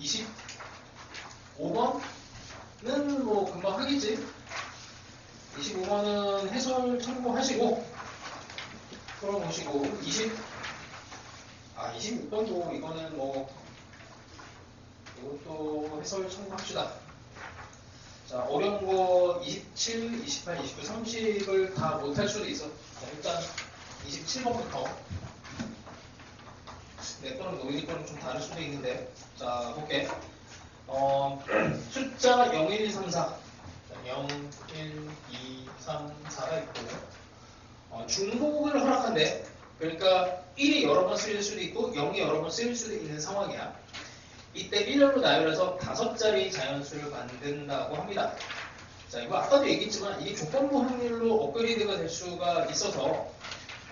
25번은 뭐 금방 하겠지. 25번은 해설 참고하시고 풀어보시고 20, 아 26번도 이거는 뭐 이것도 해설 참고합시다. 자 어려운 거 27, 28, 29, 30을 다 못할 수도 있어. 자, 일단 27번부터 내 거랑 노인이 거랑 좀 다를 수도 있는데 자 볼게. 어, 숫자 0, 1, 2, 3, 4 0, 1, 2, 3, 4가 있고 어, 중복을 허락한대. 그러니까 1이 여러 번 쓰일 수도 있고 0이 여러 번 쓰일 수도 있는 상황이야. 이때 1렬로 나열해서 다섯 자리 자연수를 만든다고 합니다. 자, 이거 아까도 얘기했지만 이게 조건부 확률로 업그레이드가 될 수가 있어서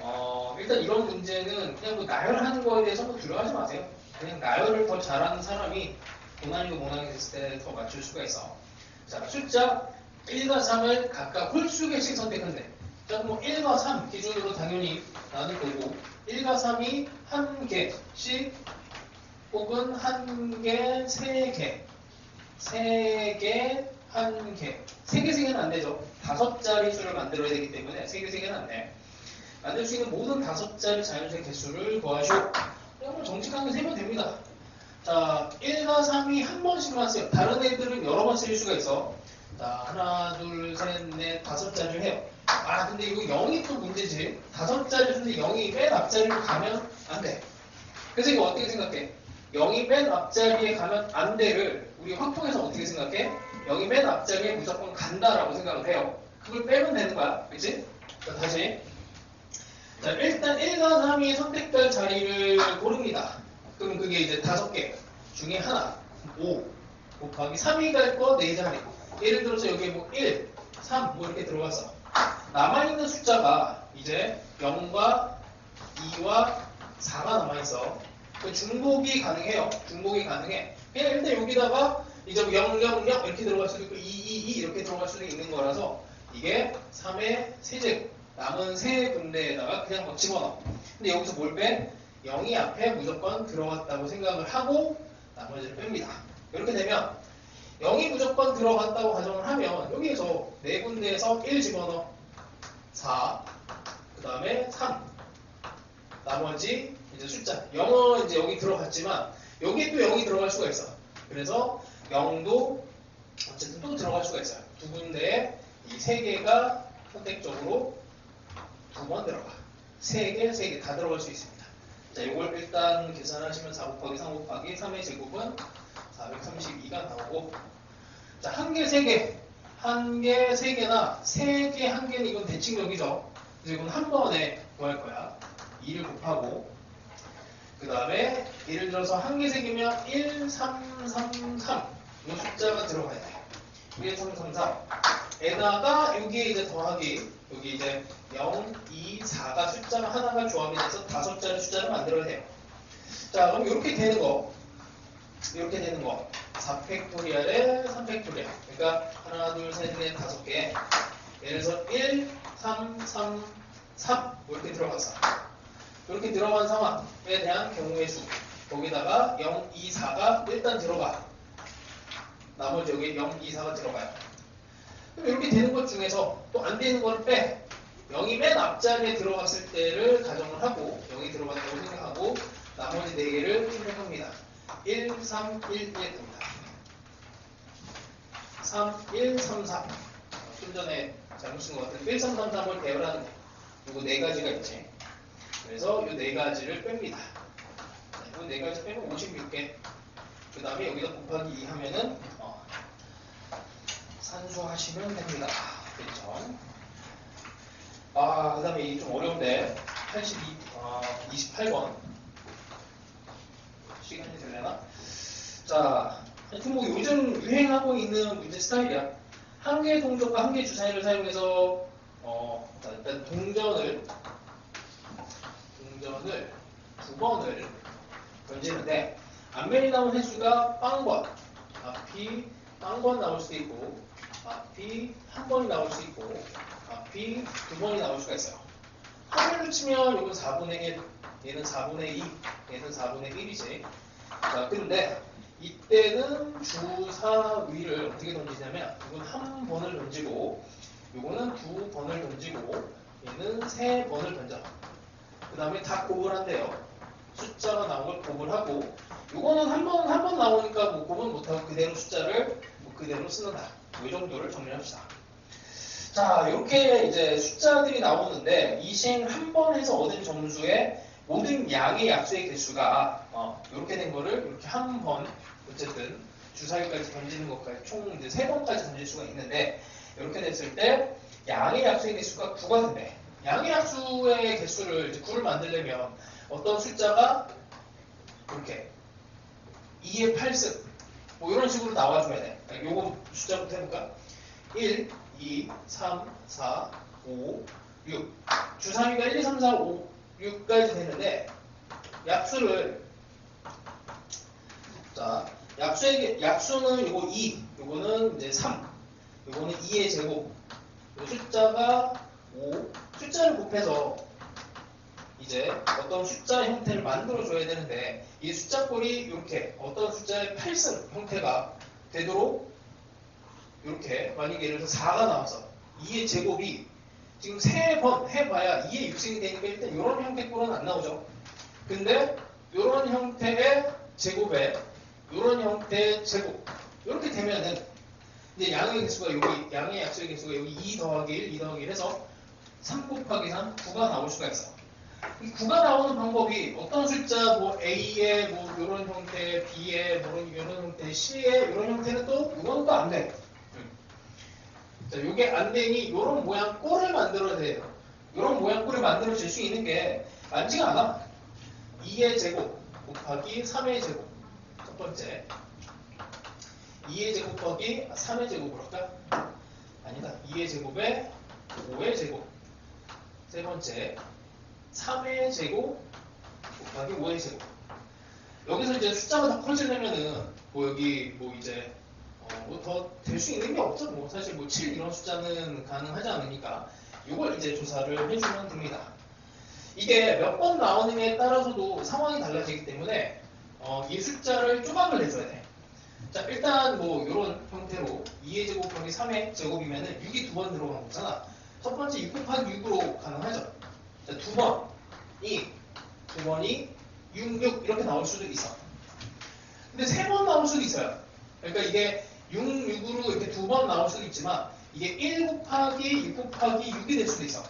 어, 일단 이런 문제는 그냥 뭐 나열하는 거에 대해서 뭐 두려워하지 마세요. 그냥 나열을 더 잘하는 사람이 고난이고 모난이 됐을 때 더 맞출 수가 있어. 자, 숫자 1과 3을 각각 홀수 개씩 선택한대. 자, 뭐 1과 3 기준으로 당연히 나눌 거고 1과 3이 한 개씩 혹은 한 개, 세 개, 세 개, 한 개. 세 개, 세 개는 안 되죠. 다섯 자리 수를 만들어야 되기 때문에 세 개, 세 개는 안 돼. 만들 수 있는 모든 다섯 자리 자연수의 개수를 구하시오. 뭐 정직하게 세면 됩니다. 자, 1과 3이 한 번씩만 써요. 다른 애들은 여러 번 쓸 수가 있어. 자, 하나, 둘, 셋, 넷, 다섯 자리를 해요. 아, 근데 이거 0이 또 문제지. 다섯 자리 중에 0이 맨 앞자리로 가면 안 돼. 그래서 이거 어떻게 생각해? 0이 맨 앞자리에 가면 안 돼를 우리 확통해서 어떻게 생각해? 0이 맨 앞자리에 무조건 간다라고 생각을 해요. 그걸 빼면 되는 거야. 그치? 자, 다시. 자, 일단 1과 3이 선택될 자리를 고릅니다. 그럼 그게 이제 다섯 개 중에 하나, 5 곱하기 3이 갈 거 4자리고. 예를 들어서 여기에 뭐 1, 3, 뭐 이렇게 들어갔어. 남아있는 숫자가 이제 0과 2와 4가 남아있어. 그 중복이 가능해요. 중복이 가능해. 그냥 일단 여기다가 이제 뭐 0, 0, 0 이렇게 들어갈 수도 있고 2, 2, 2 이렇게 들어갈 수도 있는 거라서 이게 3의 세제곱 남은 세 군데에다가 그냥 막 집어넣어. 근데 여기서 뭘 빼? 0이 앞에 무조건 들어갔다고 생각을 하고 나머지를 뺍니다. 이렇게 되면 0이 무조건 들어갔다고 가정을 하면 여기에서 네 군데에서 1 집어넣어 4, 그 다음에 3 나머지 이제 숫자 0은 이제 여기 들어갔지만 여기에 또 0이 들어갈 수가 있어 그래서 0도 어쨌든 또 들어갈 수가 있어요 두 군데에 이 세 개가 선택적으로 두 번 들어가 세 개, 세 개 다 들어갈 수 있습니다 자 이걸 일단 계산하시면 4 곱하기 3 곱하기 3의 제곱은 432가 나오고 자, 한 개, 세 개. 한 개, 세 개나 세 개, 한 개는 이건 대칭력이죠. 그래서 이건 한 번에 구할 거야. 2를 곱하고 그 다음에 예를 들어서 한 개, 세 개면 1, 3, 3, 3. 이 숫자가 들어가야 돼. 1, 3, 3, 3. 에다가 여기에 이제 더하기 여기 이제 0, 2, 4가 숫자가 하나가 조합이 돼서 다섯 자리 숫자를 만들어야 돼요. 자, 그럼 이렇게 되는 거. 이렇게 되는 거. 4팩토리얼에 3팩토리얼. 그러니까 하나, 둘, 셋, 넷, 다섯 개. 예를 들어서 1, 3, 3, 3 이렇게 들어갔어. 이렇게 들어간 상황에 대한 경우의 수. 거기다가 0, 2, 4가 일단 들어가. 나머지 여기 0, 2, 4가 들어가요. 이렇게 되는 것 중에서 또 안 되는 거를 빼. 0이 맨 앞자리에 들어갔을 때를 가정을 하고 0이 들어갔다고 생각하고 나머지 4개를 생각합니다. 1, 3, 1, 1 됩니다. 3, 1, 3, 4. 좀 전에 잘못 쓴 것 같은데 1, 3, 3, 3을 대열하는 거. 요거 네 가지가 있지. 그래서 요네 가지를 뺍니다. 요네 가지 빼면 56개. 그 다음에 여기다 곱하기 2 하면은 어, 산수하시면 됩니다. 그렇죠? 아, 그 다음에 이좀 어려운데 82, 아, 28번 시간이 되려나? 자, 하여튼 뭐 요즘 유행하고 있는 문제 스타일이야. 한 개의 동전과 한 개의 주사위를 사용해서 어, 자, 일단 동전을 동전을 두 번을 던지는데 앞면이 나온 횟수가 빵번 앞이 빵번 나올 수도 있고 앞이 한 번이 나올 수 있고 앞이 두 번이 나올 수가 있어요. 합을 치면 이건 4분의 1, 얘는 4분의 2, 얘는 4분의 1이지. 자, 근데 이때는 주사위를 어떻게 던지냐면 이건 한 번을 던지고 이거는 두 번을 던지고 얘는 세 번을 던져. 그 다음에 다 곱을 한대요. 숫자가 나온 걸 곱을 하고 이거는 한 번 한 번 나오니까 뭐 곱은 못하고 그대로 숫자를 뭐 그대로 쓰는다. 이 정도를 정리합시다. 자, 이렇게 이제 숫자들이 나오는데 이 시행 한번 해서 얻은 점수의 모든 양의 약수의 개수가 어, 이렇게 된 거를 이렇게 한 번 어쨌든 주사위까지 던지는 것까지 총 이제 세 번까지 던질 수가 있는데 이렇게 됐을 때 양의 약수의 개수가 9가 된대. 양의 약수의 개수를 이제 9를 만들려면 어떤 숫자가 이렇게 2의 8승 뭐 이런 식으로 나와줘야 돼. 요거 숫자부터 해볼까? 1, 2, 3, 4, 5, 6. 주사위가 1, 2, 3, 4, 5, 6까지 되는데 약수를 자 약수의 약수는 이거 2, 요거는 이제 3, 요거는 2의 제곱. 요 숫자가 5. 숫자를 곱해서 이제 어떤 숫자 형태를 만들어 줘야 되는데 이 숫자꼴이 이렇게 어떤 숫자의 8승 형태가 되도록 이렇게 만약에 예를 들어서 4가 나와서 2의 제곱이 지금 세 번 해봐야 2의 6승이 되니까 일단 이런 형태꼴은 안 나오죠. 근데 이런 형태의 제곱에 이런 형태의 제곱 이렇게 되면은 이제 양의 개수가 여기 양의 약수의 개수가 여기 2 더하기 1, 2 더하기 1 해서 3 곱하기 3, 9가 나올 수가 있어. 이 9가 나오는 방법이 어떤 숫자 뭐 A의 뭐 이런 형태, B의 뭐 이런 형태, C의 이런 형태는 또 이건 또 안 돼. 자, 요게 안 되니 이런 모양 꼴을 만들어야 돼요. 이런 모양 꼴을 만들어 줄 수 있는 게 많지가 않아. 2의 제곱 곱하기 3의 제곱. 첫 번째. 2의 제곱 곱하기 3의 제곱으로 할까? 아니다. 2의 제곱에 5의 제곱. 세 번째. 3의 제곱 곱하기 5의 제곱. 여기서 이제 숫자가 더 커지려면은 뭐 여기 뭐 이제 어, 뭐더 될 수 있는 게 없죠. 뭐 사실 뭐 7 이런 숫자는 가능하지 않으니까 이걸 이제 조사를 해주면 됩니다. 이게 몇 번 나오느냐에 따라서도 상황이 달라지기 때문에 어, 이 숫자를 조각을 내줘야 돼. 자 일단 뭐 이런 형태로 2의 제곱 곱하기 3의 제곱이면은 6이 두 번 들어간 거잖아. 첫 번째 6 곱하기 6으로 가능하죠. 자, 두 번이 두 번이 6, 6 이렇게 나올 수도 있어. 근데 세 번 나올 수도 있어요. 그러니까 이게 6, 6으로 이렇게 두 번 나올 수도 있지만 이게 1 곱하기 6 곱하기 6이 될 수도 있어.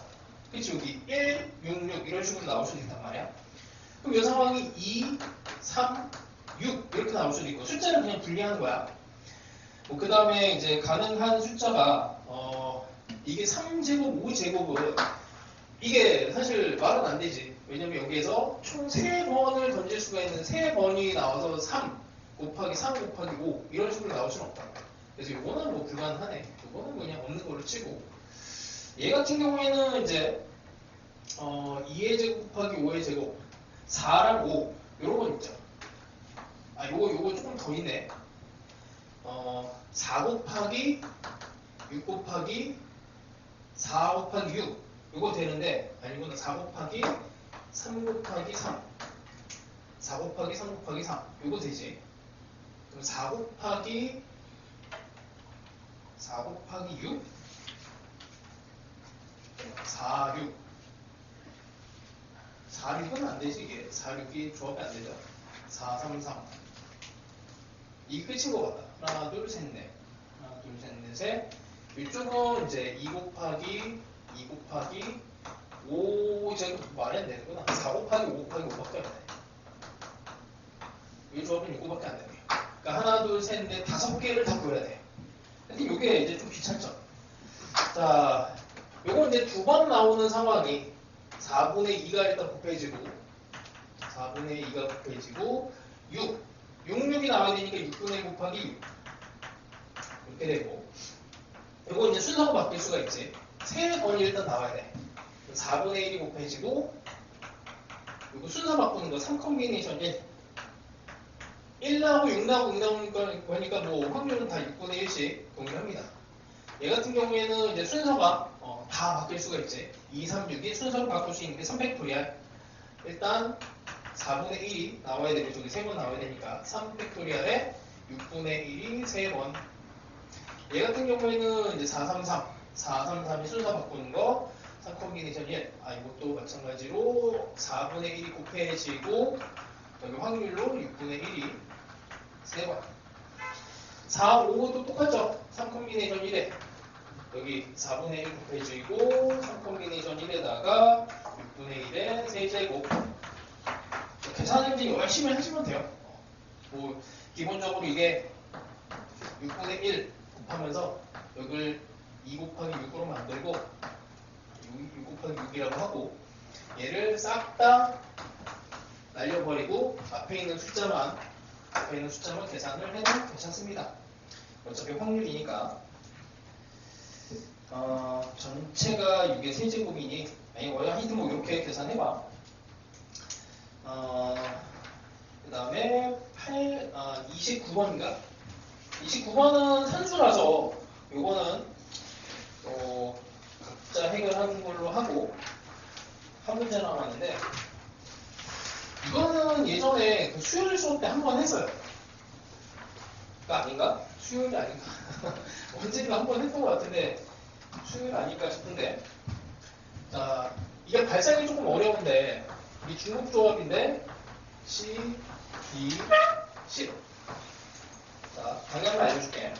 그치 여기 1, 6, 6 이런 식으로 나올 수도 있단 말이야. 그럼 이 상황이 2, 3, 6 이렇게 나올 수도 있고 숫자를 그냥 분리하는 거야. 뭐 그 다음에 이제 가능한 숫자가 어 이게 3제곱, 5제곱은 이게 사실 말은 안 되지. 왜냐면 여기에서 총 3번을 던질 수가 있는 3번이 나와서 3 곱하기 3 곱하기 5 이런 식으로 나올 수는 없다. 그래서 이거는 뭐 불가능하네. 이거는 그냥 없는 걸로 치고 얘 같은 경우에는 이제 어 2의 제곱 곱하기 5의 제곱 4랑 5 이런 건 있죠. 아 요거 요거 조금 더 있네. 어 4 곱하기 6 곱하기 4 곱하기 6 요거 되는데 아니 이거는 4 곱하기 3 곱하기 3 4 곱하기 3 곱하기 3 요거 되지? 그럼 4 곱하기 4 곱하기 6 4, 6 4, 6은 안 되지 이게. 4, 6이 조합이 안 되죠. 4, 3, 3 이게 끝인 것 같다. 하나 둘 셋 넷. 하나 둘 셋 넷에 이쪽은 이제 2 곱하기 2 곱하기 5 제곱 말이 안 되는구나 4 곱하기 5 곱하기 5밖에 안 돼. 이 조합은 이거밖에 안 되네. 그러니까 하나, 둘, 셋, 넷, 다섯 개를 다 구해야 돼. 근데 이게 이제 좀 귀찮죠. 자, 요거 이제 두 번 나오는 상황이 4분의 2가 일단 곱해지고 4분의 2가 곱해지고 6, 6, 6이 나와야 되니까 6분의 2 곱하기 6 이렇게 되고 요거 이제 순서가 바뀔 수가 있지. 세 번이 일단 나와야 돼. 4분의 1이 곱해지고 이거 순서 바꾸는 거 3컴비네이션 1 1 나오고 6 나오고 6 나오니까 보니까 뭐 확률은 다 6분의 1씩 동일합니다. 얘 같은 경우에는 이제 순서가 어, 다 바뀔 수가 있지. 2, 3, 6이 순서를 바꿀 수 있는 게 3팩토리알. 일단 4분의 1이 나와야 되고 저기 3번 나와야 되니까 3 팩토리얼에 6분의 1이 3번 얘 같은 경우에는 이제 433 433이 순서 바꾸는 거. 3 콤비네이션 1 아, 이것도 마찬가지로 4분의 1이 곱해지고 여기 확률로 6분의 1이 3번. 4, 5도 똑같죠? 3 콤비네이션 1에. 여기 4분의 1 곱해지고 3 콤비네이션 1에다가 6분의 1의 세제곱. 계산을 이제 열심히 하시면 돼요. 어, 뭐 기본적으로 이게 6분의 1 곱하면서 여기를 2 곱하기 6으로 만들고 6, 6 곱하기 6이라고 하고 얘를 싹 다 날려버리고 앞에 있는 숫자만 앞에 있는 숫자만 계산을 해도 괜찮습니다. 어차피 확률이니까. 어, 전체가 6의 세제곱이니 아니 원래 하여튼 뭐 이렇게 계산해봐. 어, 그 다음에 8, 아, 29번인가? 29번은 산수라서 요거는 어, 각자 해결하는 걸로 하고 한 문제 남았는데 이거는 예전에 그 수요일 수업 때 한 번 했어요 그거 아닌가? 수요일이 아닌가? 언젠가 한번 했던 것 같은데 수요일 아닐까 싶은데 자 이게 발상이 조금 어려운데 이 중국 조합인데 C, D, C 자 방향을 알려줄게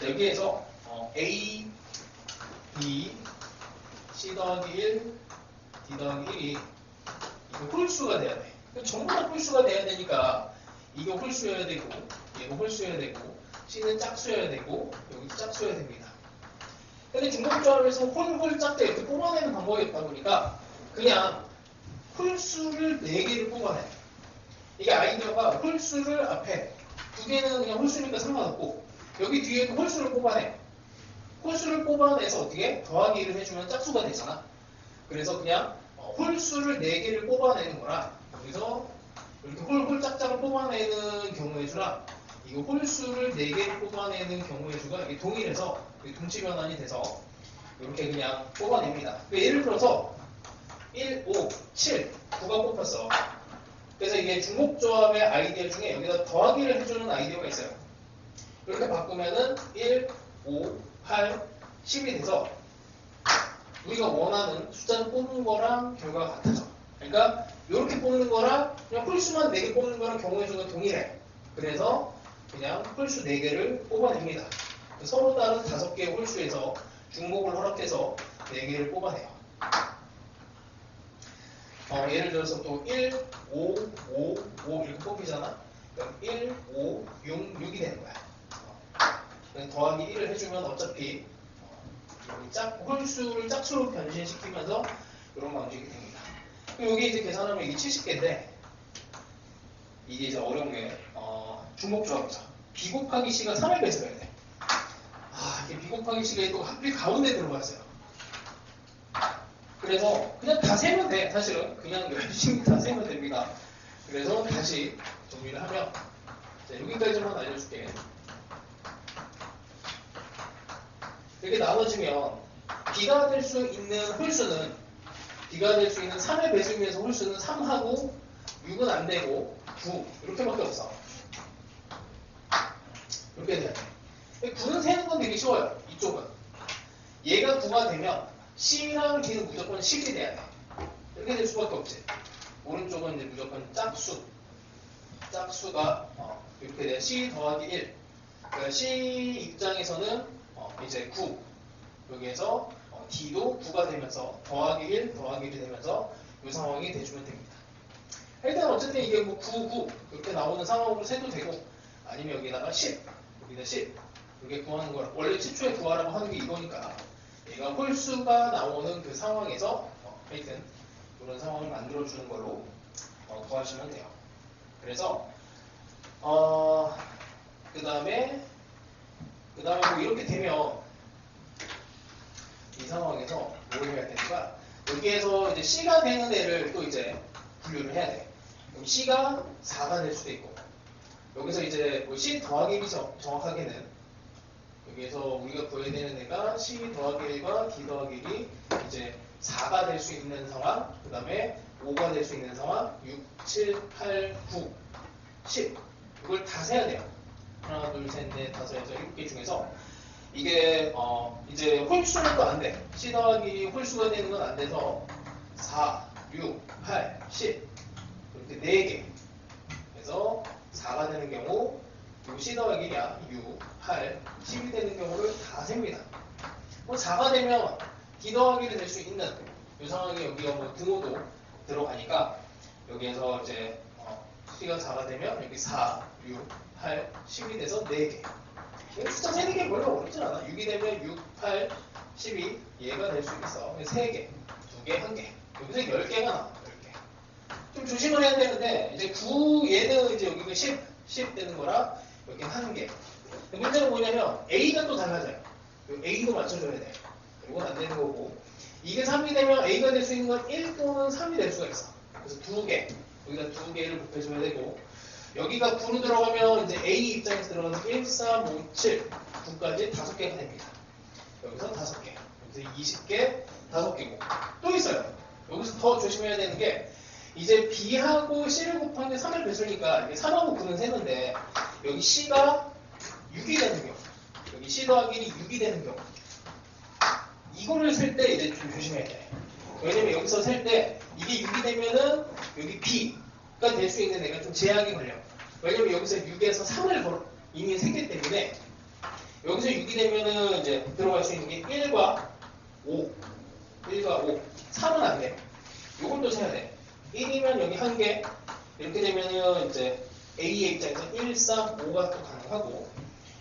자, 여기에서 어, A, B, C 더하기 1, D 더하기 1이 이거 홀수가 돼야 돼 전부 다 홀수가 돼야 되니까 이거 홀수여야 되고 얘가 홀수여야 되고 C는 짝수여야 되고 여기도 짝수여야 됩니다 근데 중복조합에서 홀홀 짝대 이렇게 뽑아내는 방법이 없다 보니까 그냥 홀수를 4개를 뽑아내. 이게 아이디어가 홀수를 앞에 두 개는 그냥 홀수니까 상관없고 여기 뒤에도 홀수를 뽑아내. 홀수를 뽑아내서 어떻게 더하기를 해주면 짝수가 되잖아. 그래서 그냥 어, 홀수를 4개를 뽑아내는 거라 여기서 이렇게 홀홀 짝짝을 뽑아내는 경우의 수랑 이거 홀수를 4개를 뽑아내는 경우의 수가 이게 동일해서 동치 변환이 돼서 이렇게 그냥 뽑아냅니다. 그 예를 들어서 1, 5, 7, 9가 뽑혔어. 그래서 이게 중복조합의 아이디어 중에 여기다 더하기를 해주는 아이디어가 있어요. 이렇게 바꾸면은 1, 5, 8, 10이 돼서 우리가 원하는 숫자를 뽑는 거랑 결과가 같아져. 그러니까 이렇게 뽑는 거랑 그냥 홀수만 4개 뽑는 거랑 경우의 수가 동일해. 그래서 그냥 홀수 4개를 뽑아냅니다. 서로 다른 5개의 홀수에서 중복을 허락해서 4개를 뽑아내요. 어, 예를 들어서 또 1, 5, 5, 5 이렇게 뽑히잖아? 그럼 1, 5, 6, 6이 되는 거야. 어, 더하기 1을 해주면 어차피 어, 짝, 홀수를 짝수로 변신시키면서 이런 방식이 됩니다. 여기 이제 계산하면 이게 70개인데 이게 이제 어려운 게 어, 중복조합이죠. B 곱하기 C가 3을 뺏어야 돼. 아, 이게 B 곱하기 C가 또 하필 가운데 들어갔어요. 그래서 그냥 다 세면 돼. 사실은 그냥 열심히 다 세면 됩니다. 그래서 다시 정리를 하면 자, 여기까지만 알려줄게. 이렇게 나눠지면 B가 될 수 있는 홀수는 B가 될 수 있는 3의 배수면서 홀수는 3하고 6은 안 되고 9 이렇게밖에 없어. 이렇게 돼야 돼. 9는 세는 건 되게 쉬워요. 이쪽은. 얘가 9가 되면 C랑 D는 무조건 10이 돼야 돼. 이렇게 될 수밖에 없지. 오른쪽은 이제 무조건 짝수. 짝수가 어, 이렇게 돼. C 더하기 1. 그러니까 C 입장에서는 어, 이제 9. 여기에서 어, D도 9가 되면서 더하기 1, 더하기 1이 되면서 이 상황이 돼주면 됩니다. 일단 어쨌든 이게 뭐 9, 9 이렇게 나오는 상황으로 세도 되고 아니면 여기다가 10, 여기다 10 이렇게 구하는 거라 원래 최초에 구하라고 하는 게 이거니까 얘가 홀수가 나오는 그 상황에서 어, 하여튼 이런 상황을 만들어 주는 걸로 어, 구하시면 돼요. 그래서 어, 그 다음에 그 다음에 뭐 이렇게 되면 이 상황에서 뭘 해야 되는가? 여기에서 이제 C가 되는 애를 또 이제 분류를 해야 돼. 그럼 C가 4가 될 수도 있고 여기서 이제 뭐 C 더하기 1이 정, 정확하게는 여기에서 우리가 구해야 되는 애가 C 더하기 1과 D 더하기 1이 이제 4가 될 수 있는 상황 그 다음에 5가 될 수 있는 상황 6, 7, 8, 9, 10 이걸 다 세야 돼요. 하나, 둘, 셋, 넷, 다섯, 여섯, 일곱 개 중에서 이게 어 이제 홀수는 또 안 돼. C 더하기 홀수가 되는 건 안 돼서 4, 6, 8, 10 이렇게 4개 그래서 4가 되는 경우 요 C 더하기냐 6, 8, 10이 되는 경우를 다 셉니다. 뭐 4가 되면 D 더하기를 될 수 있는 이 상황에 여기가 뭐 등호도 들어가니까 여기에서 이제 어, C가 4가 되면 여기 4, 6, 8, 10이 돼서 4개. 이거 숫자 세는 게 별로 어렵진 않아. 6이 되면 6, 8, 12 얘가 될 수 있어. 3개, 2개, 1개. 여기서 10개가 나와. 10개. 좀 조심을 해야 되는데 이제 9 얘는 이제 여기가 10, 10 되는 거라 여기는 1개. 문제는 뭐냐면 A가 또 달라져요. 요 A도 맞춰줘야 돼. 이건 안 되는 거고. 이게 3이 되면 A가 될 수 있는 건 1 또는 3이 될 수가 있어. 그래서 2개. 여기다 2개를 곱해줘야 되고. 여기가 9로 들어가면 이제 A 입장에서 들어가는 1, 3, 5, 7, 9까지 5개가 됩니다. 여기서 5개. 여기서 20개, 5개고. 또 있어요. 여기서 더 조심해야 되는 게 이제 B하고 C를 게 3을 배수니까 이게 3하고 9는 세는데 여기 C가 6이 되는 경우 여기 C 더하기 6이 되는 경우 이거를 셀 때 이제 좀 조심해야 돼. 왜냐면 여기서 셀 때 이게 6이 되면은 여기 B가 될 수 있는 애가 좀 제약이 걸려. 왜냐면 여기서 6에서 3을 걸, 이미 샜기 때문에 여기서 6이 되면은 이제 들어갈 수 있는 게 1과 5. 1과 5. 3은 안 돼. 요걸 또 세야 돼. 1이면 여기 한 개. 이렇게 되면은 이제 A의 입장에서 1, 3, 5가 또 가능하고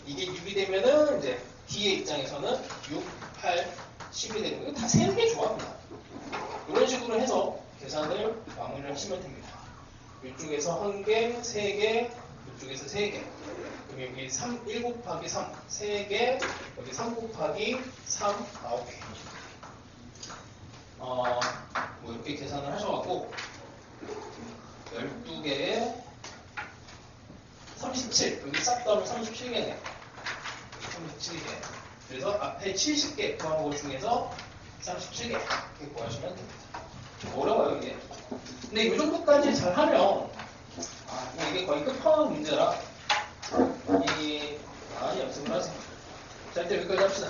이게 6이 되면은 이제 D의 입장에서는 6, 8, 10이 되는 거. 이거 다 세는 게 좋아. 그냥. 이런 식으로 해서 계산을 마무리를 하시면 됩니다. 이쪽에서 한 개, 세 개, 이쪽에서 세 개. 그럼 여기 3, 1 곱하기 3, 세 개, 여기 3 곱하기 3, 9개. 어, 뭐 이렇게 계산을 하셔갖고 12개에 37, 여기 싹 더하면 37개네. 37개. 그래서 앞에 70개 구한 것 중에서 37개 이렇게 구하시면 됩니다. 어려워요 이게. 근데 이 정도까지 잘 하면 아, 뭐 이게 거의 끝판왕 문제라 이 많이 연습을 하세요. 자, 일단 여기까지 합시다.